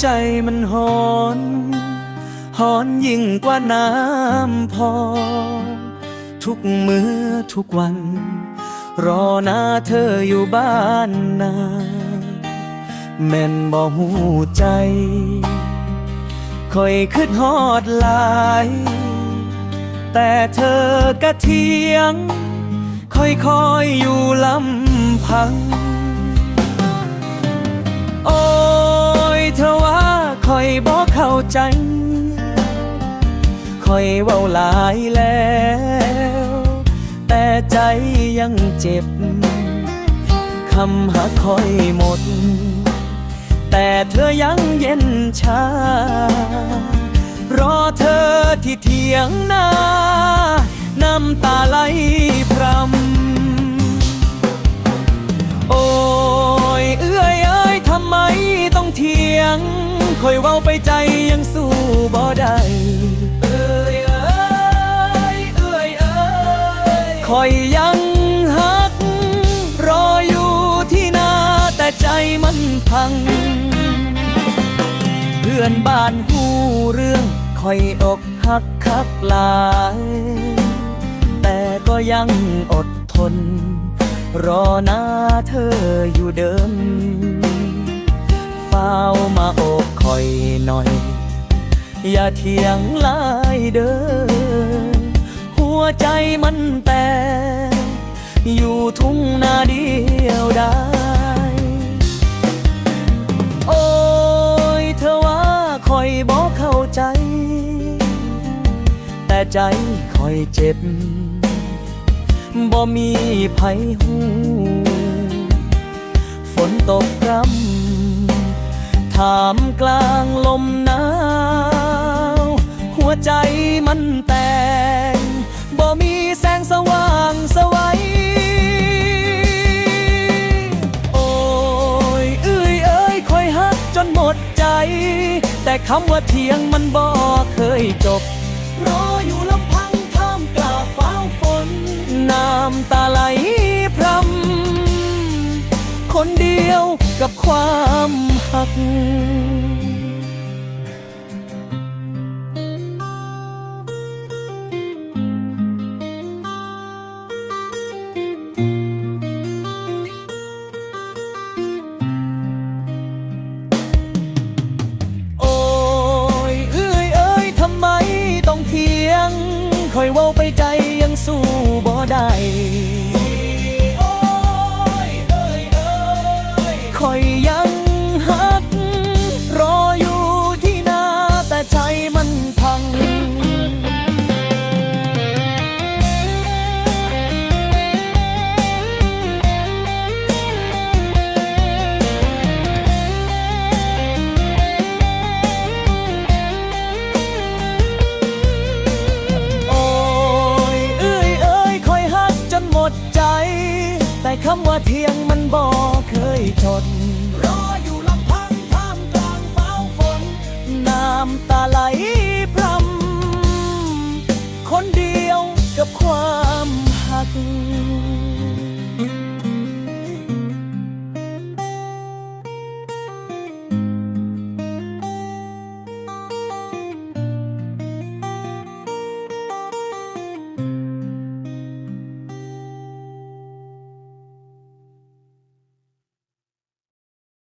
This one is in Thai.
ใจมันหอนหอนยิ่งกว่าน้ำพอ ทุกมือทุกวัน รอหน้าเธออยู่บ้านนาแม่นบ่หูใจ คอยคิดฮอดหลาย แต่เธอกะเทียง คอยคอยอยู่ลำพัง โอ้ เธอว่าคอยบอกเข้าใจคอยเว้าหลายแล้ว แต่ใจยังเจ็บ คำหาคอยหมด แต่เธอยังเย็นชา รอเธอที่เถียงนาน้ำตาไหล เถียงคอยเว้าไปใจยังสู้บ่ได้เอ้ยเอ้ยเอ้ยเอ้ยคอยยังหัก รออยู่ที่นาแต่ใจมันพัง เพื่อนบ้านหูเรื่องคอยอกหักคักหลาย แต่ก็ยังอดทน รอหน้าเธออยู่เดิมเฝ้ามาโอบคอยหน่อย อย่าเถียงลายเด้อ หัวใจมันแตกอยู่ทุ่งนาเดียวได้ โอ้ยเธอว่าคอยบอกเข้าใจ แต่ใจคอยเจ็บบ่มีไผหูฝนตกพรำ ถามกลางลมหนาว หัวใจมันแตกบ่มีแสงสว่างสวัยโอ้ยเอ้ยเอ้ยคอยฮักจนหมดใจ แต่คำว่าเทียงมันบ่เคยจบ รออยู่ลำพังท่ามกลางฟ้าฝน น้ำตาไหลพรำคนเดียวกับความ หัก เทียงมันบ่เคยจนรออยู่ลำพังท่ามกลางฟ้าฝน น้ำตาไหล